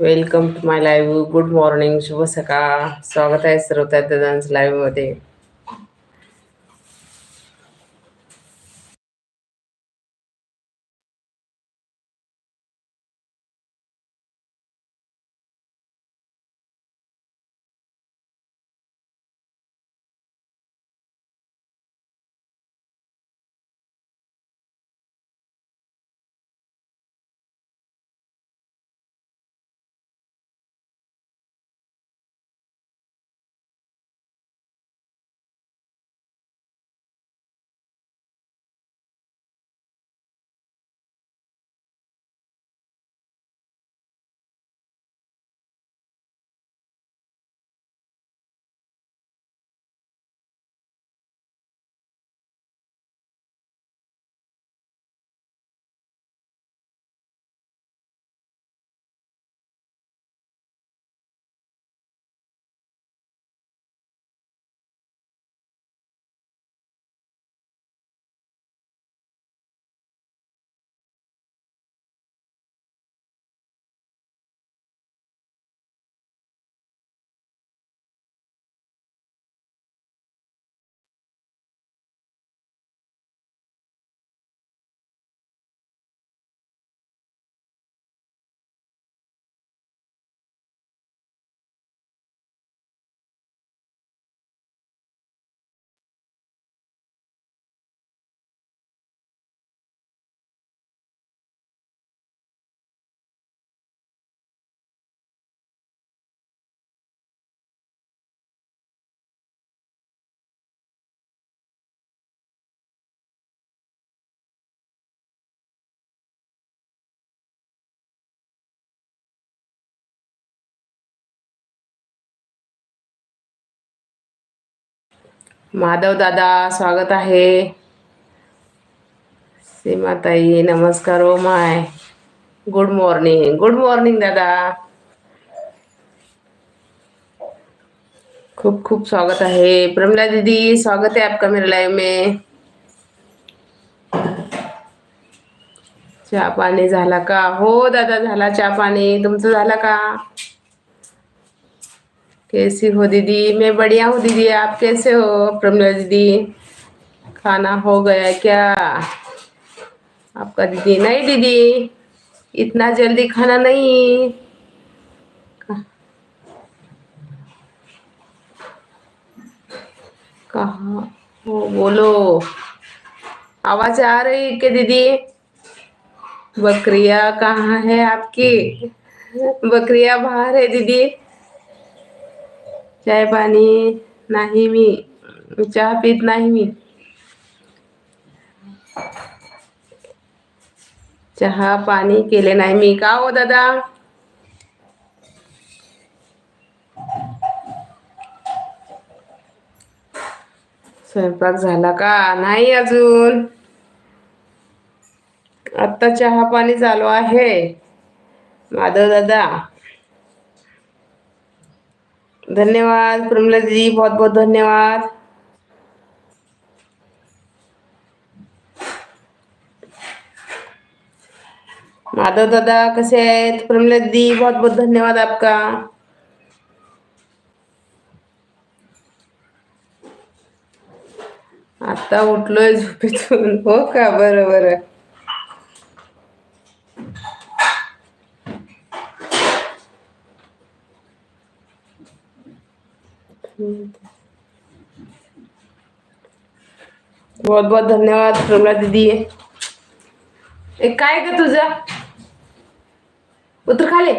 Welcome to my live good morning शुभ सकाळ. स्वागत आहे सर्व दादांच लाईव्हमध्ये माधव दादा स्वागत आहे. सीमाताई नमस्कार ओ my. Good morning good morning दादा. खूप खूप स्वागत आहे. प्रमिला दीदी स्वागत है आपका मेरे लाइव में. चहा पाणी झाला का? हो दादा झाला चहा पाणी. तुमचं झाला का? कैसी हो दीदी? मैं बढ़िया हूँ दीदी। आप कैसे हो, प्रमला दीदी? खाना हो गया क्या? आपका दीदी नहीं दीदी। इतना जल्दी खाना नहीं। कहा हो? बोलो। आवाज़ आ रही क्या दीदी? बकरिया कहाँ है आपकी? बकरिया बाहर है दीदी। चाय पाणी नाही मी चहा पीत नाही मी. चहा पाणी केले नाही मी. का हो दादा? स्वयंपाक झाला का? नाही अजून. आत्ता चहा पाणी चालू आहे. माधव दादा धन्यवाद प्रमिला जी बहुत बहुत धन्यवाद. माधव दादा कसे आहेत? प्रमिला दी बहुत बहुत धन्यवाद आपका. आता उठलोय झोपेतून. हो का? बरं बरं. बहुत बहुत धन्यवाद प्रमिला दीदी. एक काय ग तुझं? उतर खाली.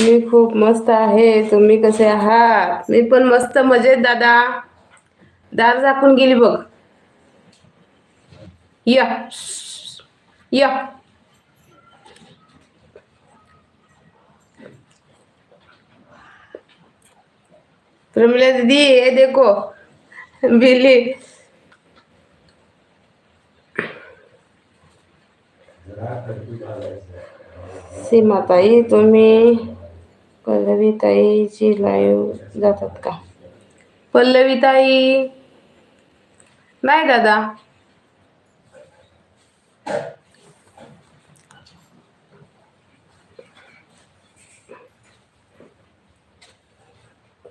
मी खूप मस्त आहे. तुम्ही कसे आहात? मी पण मस्त मजेत दादा. दार झाकून गेली बघ. या या प्रमिला दीदी ये देखो बिल्ली सीमाताई तुम्ही ताईची लाईव्ह जातात का पल्लवीताई नाही दादा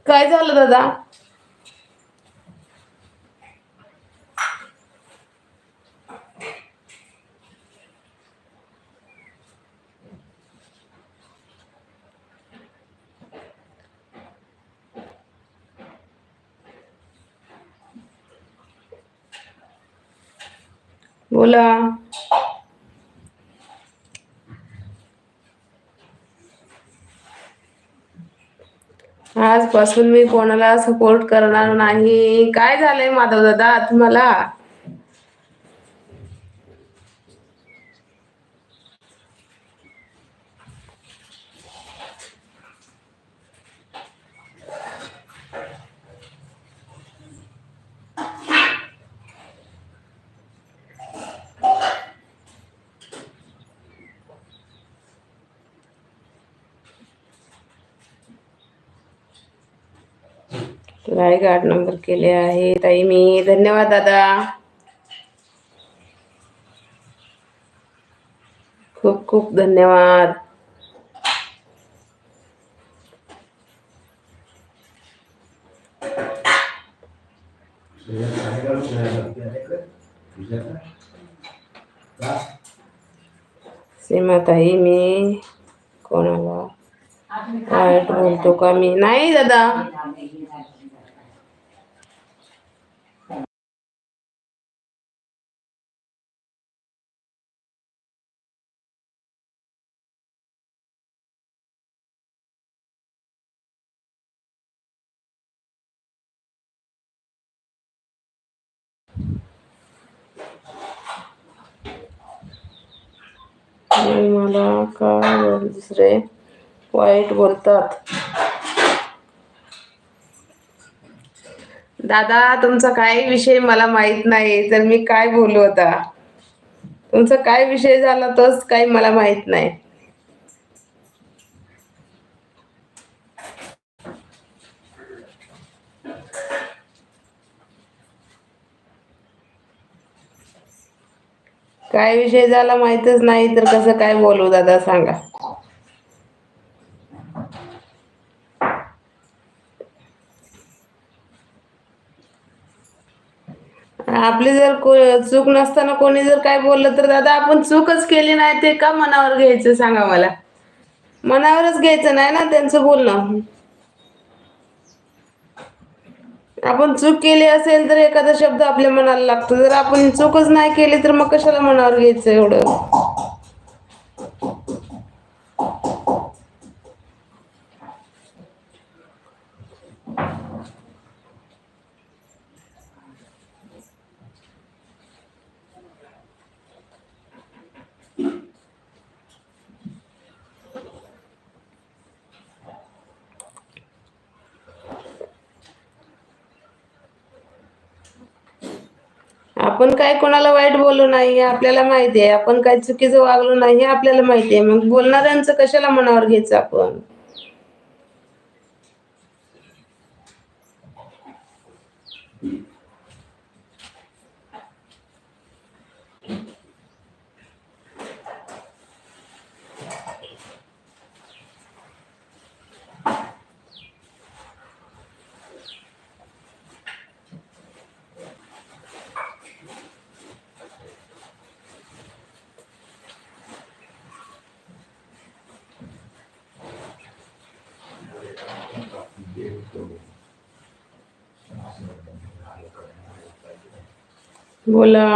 काय झालं दादा? बोला. आजपासून मी कोणाला सपोर्ट करणार नाही. काय झालंय माधव दादा तुम्हाला? तुला आठ नंबर केले आहे. ताई मी धन्यवाद दादा. खूप खूप धन्यवाद. सीमाताई मी कोणाला वाईट बोलतो का? मी नाही दादा. मला का दुसरे वाईट बोलतात. दादा तुमचा काय विषय मला माहीत नाही तर मी काय बोलू आता? तुमचा काय विषय झाला तोच काही मला माहीत नाही. काय विषय झाला माहितच नाही तर कसं काय बोलू दादा सांगा. आपली जर चूक नसताना कोणी जर काय बोललं तर दादा आपण चूकच केली नाही ते का मनावर घ्यायचं सांगा मला. मनावरच घ्यायचं नाही ना त्यांचं बोलणं. आपण चूक केली असेल तर एखादा शब्द आपल्या मनाला लागतो. जर आपण चूकच नाही केली तर मग कशाला मनावर घ्यायचं एवढं? आपण काय कोणाला वाईट बोललो नाही हे आपल्याला माहिती आहे. आपण काय चुकीचं वागलो नाही हे आपल्याला माहिती आहे. मग बोलणाऱ्यांचं कशाला मनावर घ्यायचं आपण? बोला.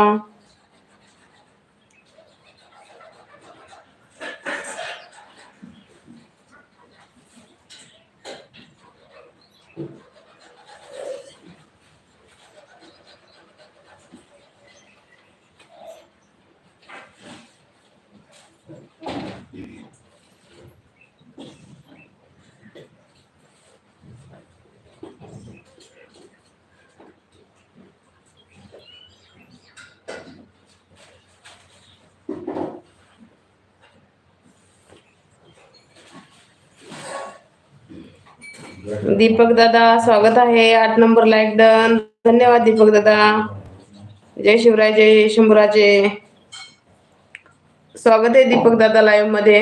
दीपक दादा स्वागत आहे. आठ नंबर लाईक डन धन्यवाद दीपक दादा. जय शिवराय जय शंभूराजे. स्वागत आहे दीपक दादा लाईव्हमध्ये.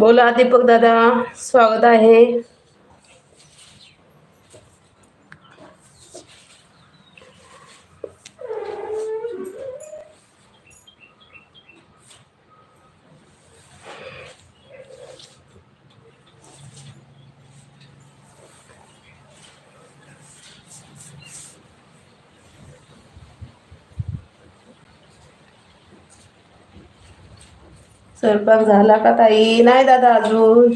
बोला दीपक दादा स्वागत आहे. स्वयंपाक झाला का ताई? नाही दादा अजून.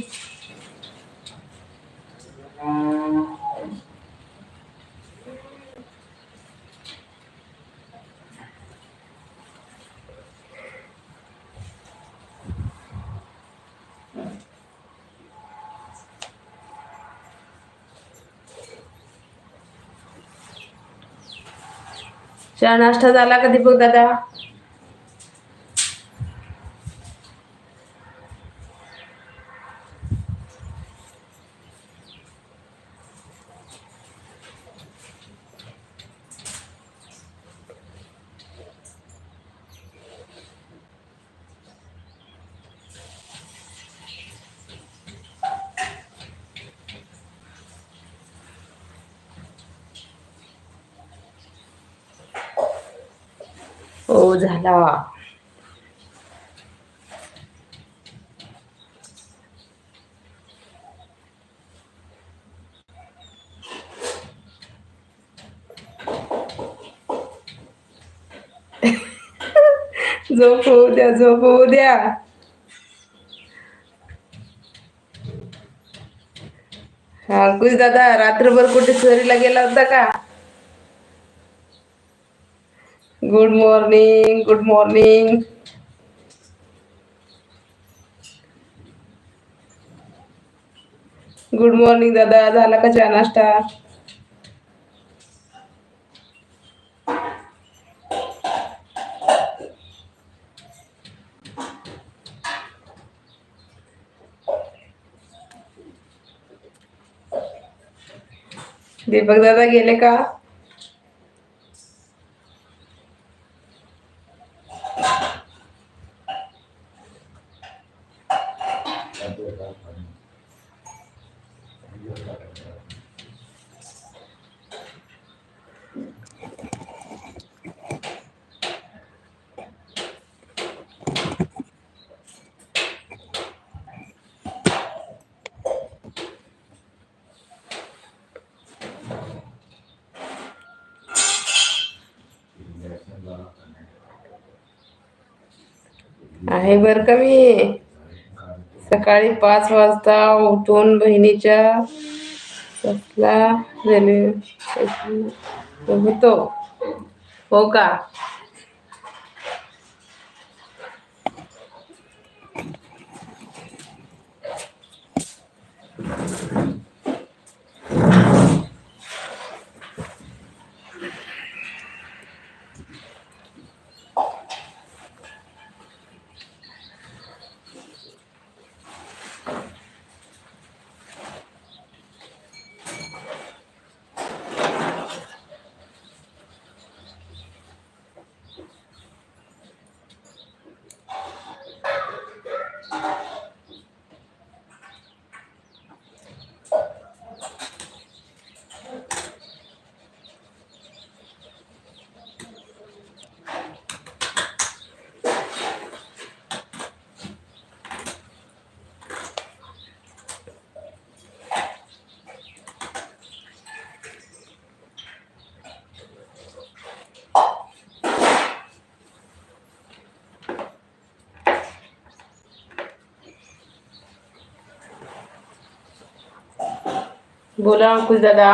चहा नाश्ता झाला का दीपक दादा? झाला. झोप होऊ द्या झोप होऊ द्या. हा कुछ दादा रात्रभर कुठे सहरीला गेला होता का? Good morning good morning good morning दादा. झाला का चहा नाश्ता? दीपक दादा गेले का? आहे बर का मी? सकाळी पाच वाजता उठून बहिणीच्या कसला रेल्वे होतो. हो का? बोला अंकुश दादा.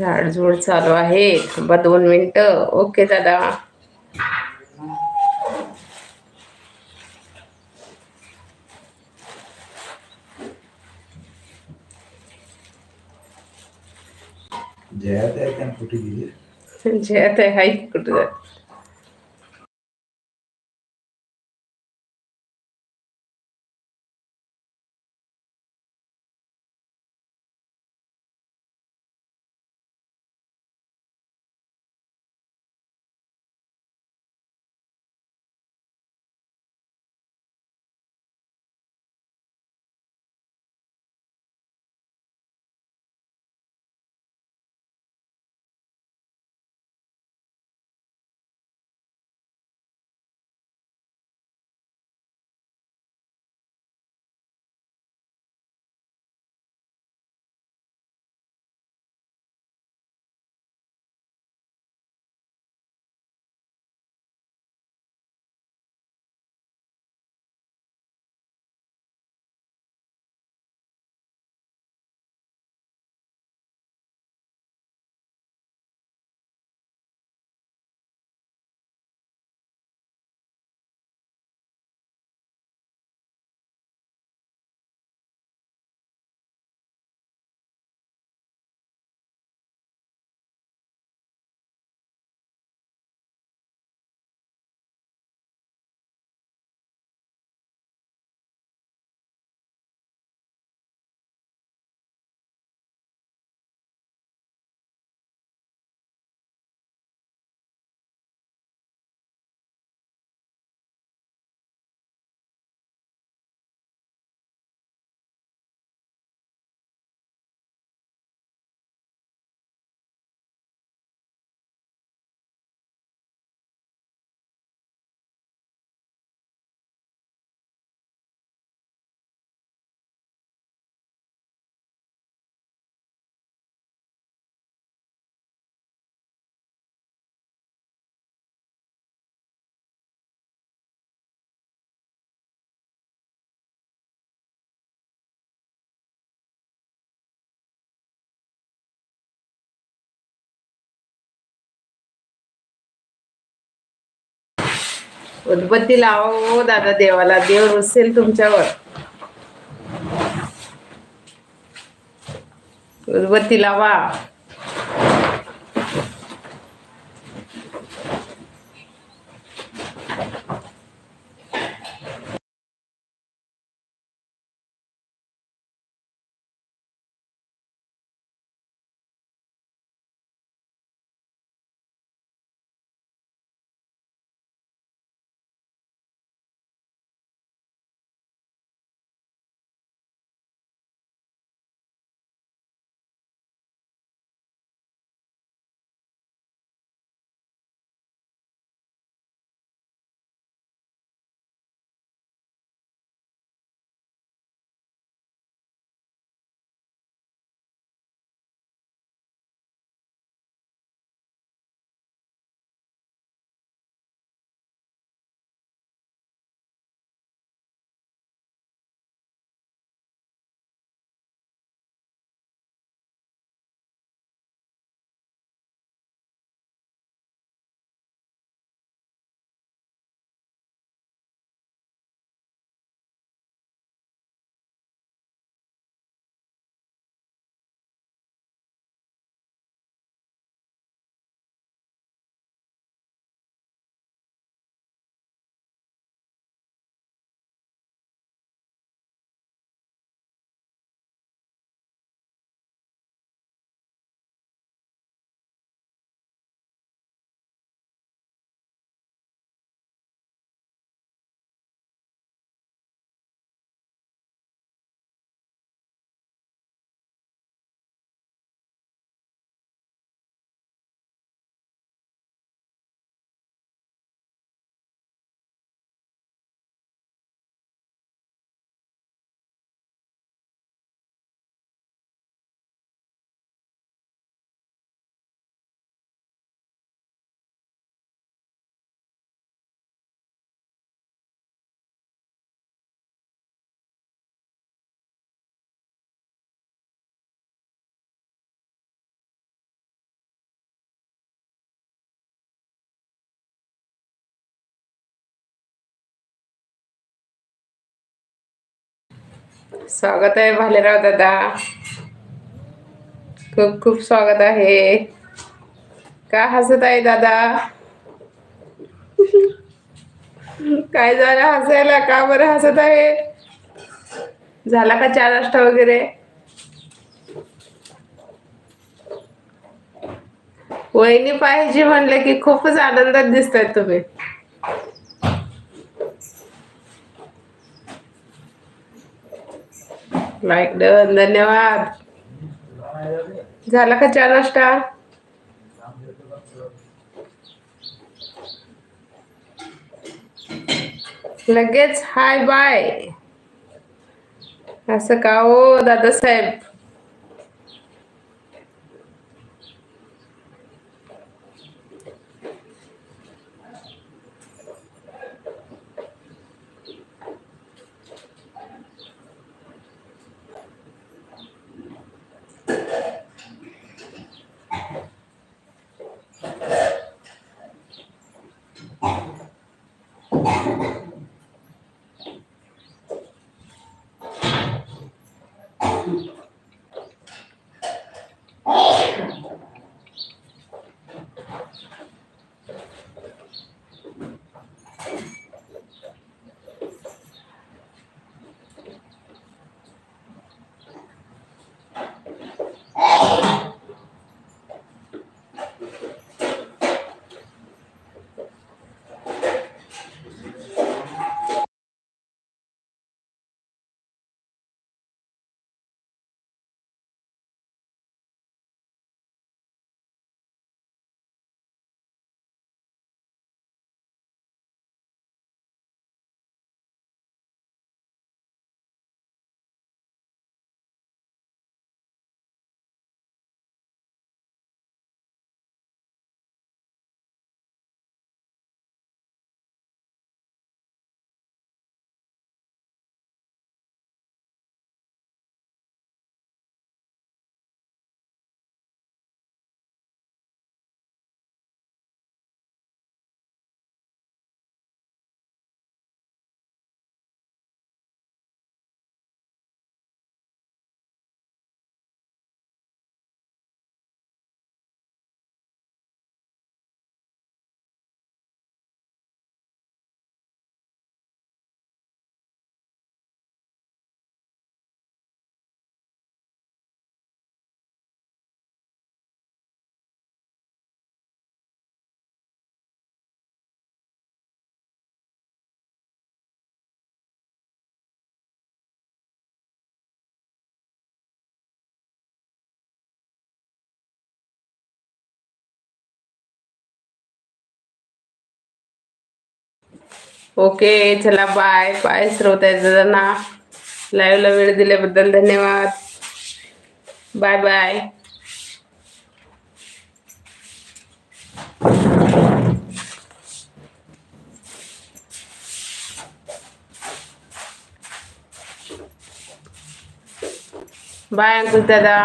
झाडझूड चालू आहे. थांबा दोन मिनिटं. ओके दादा. जया त्या त्या कुठे गेली? जयात आहे हाय कुठं जात? उदबत्ती लावा हो दादा देवाला. देव रुसेल तुमच्यावर. उदबत्ती लावा. स्वागत आहे भालेराव दादा. खूप खूप स्वागत आहे. का हसत आहे दादा? काय झालं हसायला? का बरं हसत आहे? झाला का चार नाश्ता वगैरे? वहिनी पाहिजे म्हणलं की खूपच आनंदात दिसताय तुम्ही. लाईक डन धन्यवाद. झाला का चार नाश्ता? लगेच हाय बाय. असं का हो दादासाहेब? ओके चला बाय बाय श्रोत्यांना लाईव्हला वेळ दिल्याबद्दल धन्यवाद. बाय बाय बाय अंकुश दादा